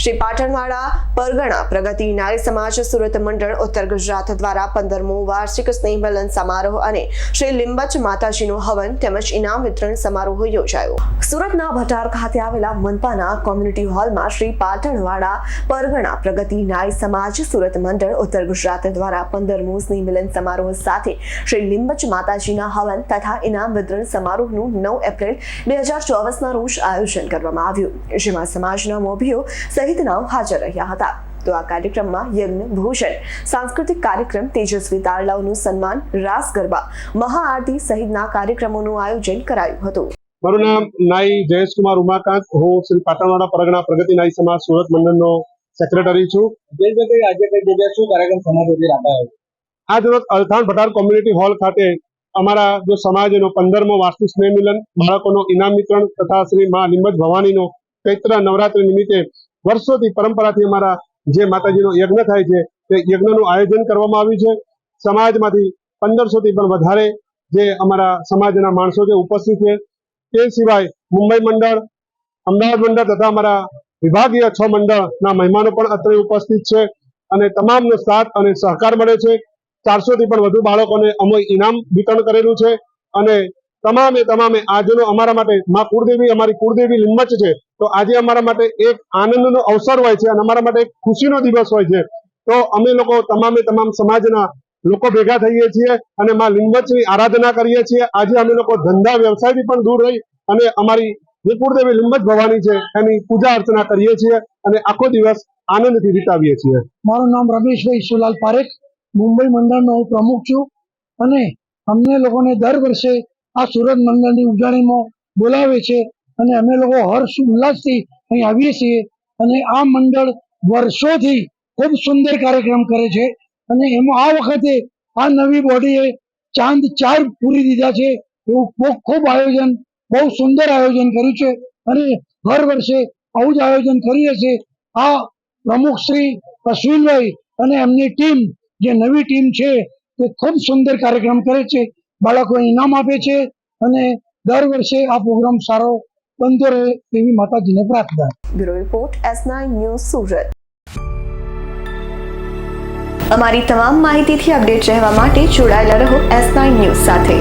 શ્રી પાટણવાડા પરગણા પ્રગતિ નારી સમાજ સુરત મંડળ ઉત્તર ગુજરાત દ્વારા પંદરમો વાર્ષિક સ્નેહમિલન સમારોહ અને શ્રી લિંબચ માતાજીનું હવન તેમજ ઇનામ વિતરણ સમારોહ યોજાયો. સુરતના ભટાર ખાતે આવેલા મનપાના કોમ્યુનિટી હોલમાં શ્રી પાટણવાડા પરગણા પ્રગતિ નારી સમાજ સુરત મંડળ ઉત્તર ગુજરાત દ્વારા પંદરમો સ્નેહમિલન સમારોહ સાથે શ્રી લિંબચ માતાજીના હવન તથા ઇનામ વિતરણ સમારોહનું નવ એપ્રિલ બે હજાર ચોવીસના રોજ આયોજન કરવામાં આવ્યું. જેમાં સમાજના મોભીઓ સહિતનાઓ હાજર રહ્યા હતા. તો આ કાર્યક્રમમાં યજ્ઞ, ભોજન, સાંસ્કૃતિક કાર્યક્રમ, તેજસ્વી તારલાઓનું સન્માન, રાસ ગરબા, મહાઆરતી સહિતના કાર્યક્રમોનું આયોજન કરાયું હતું. મારું નામ નાઈ જયેશકુમાર ઉમાકાંત. હું શ્રી પાટણવાડા પરગણા પ્રગતિ નાઈ સમાજ સુરત મંડળનો સેક્રેટરી છું. જયેશભાઈ આજે કઈ જગ્યાએ શું કાર્યક્રમ સમાજોથી રાખાયો આજ રોજ અલથાણ ભટાર કોમ્યુનિટી હોલ ખાતે અમારા જો સમાજનો પંદરમો વાર્ષિક સ્નેહ મિલન, બાળકોનો ઇનામ વિતરણ તથા શ્રી મા લીંબજ ભવાનીનો ચૈત્ર નવરાત્રી નિમિત્તે વર્ષોથી પરંપરાથી અમારા જે માતાજીનો યજ્ઞ થાય છે, તે યજ્ઞનું આયોજન કરવામાં આવ્યું છે. સમાજમાંથી પંદરસોથી પણ વધારે જે અમારા સમાજના માણસો જે ઉપસ્થિત છે તે સિવાય મુંબઈ મંડળ, અમદાવાદ મંડળ તથા અમારા વિભાગીય છ મંડળના મહેમાનો પણ અત્રે ઉપસ્થિત છે અને તમામનો સાથ અને સહકાર મળે છે. ચારસોથી પણ વધુ બાળકોને અમોય ઇનામ વિતરણ કરેલું છે અને તમામે તમામે આજનો અમારા માટે મા કુળદેવી, અમારી કુળદેવી લીંબચ છે તો આજે અમારા માટે એક આનંદનો અવસર હોય છે અને અમારા માટે એક ખુશીનો દિવસ હોય છે. તો અમે લોકો તમામે તમામ સમાજના લોકો ભેગા થઈએ છીએ અને માં લીંબચની આરાધના કરીએ છીએ. આજે અમે લોકો ધંધા વ્યવસાયથી પણ દૂર રહી અને અમારી જે કુળદેવી ભવાની છે એની પૂજા અર્ચના કરીએ છીએ અને આખો દિવસ આનંદથી વિતાવીએ છીએ. મારું નામ રમેશભાઈ સુલાલ પારેખ, મુંબઈ મંડળનો હું પ્રમુખ છું અને અમને લોકોને દર વર્ષે આ સુરત મંડળની ઉજવણીમાં બોલાવે છે અને અમે લોકો હર્ષ ઉલ્લાસથી અહીં આવીએ છીએ અને આ મંડળ વર્ષોથી ખૂબ સુંદર કાર્યક્રમ કરે છે અને એમાં આ વખતે આ નવી બોડીએ ચાંદ ચાર પૂરી દીધા છે. એવું ખૂબ આયોજન, બહુ સુંદર આયોજન કર્યું છે અને દર વર્ષે આવું જ આયોજન કરીએ છીએ આ પ્રમુખ શ્રી અશ્વિનભાઈ અને એમની ટીમ, જે નવી ટીમ છે, તે ખૂબ સુંદર કાર્યક્રમ કરે છે. બાળકો ઇનામ આપે છે અને દર વર્ષે આ પ્રોગ્રામ સારો બનતો રહે તેવી માતાજીને પ્રાર્થના. Bureau report, S news Surat. અમારી તમામ માહિતીથી અપડેટ રહેવા માટે જોડાયેલા રહો એસ નાઇન ન્યૂઝ સાથે.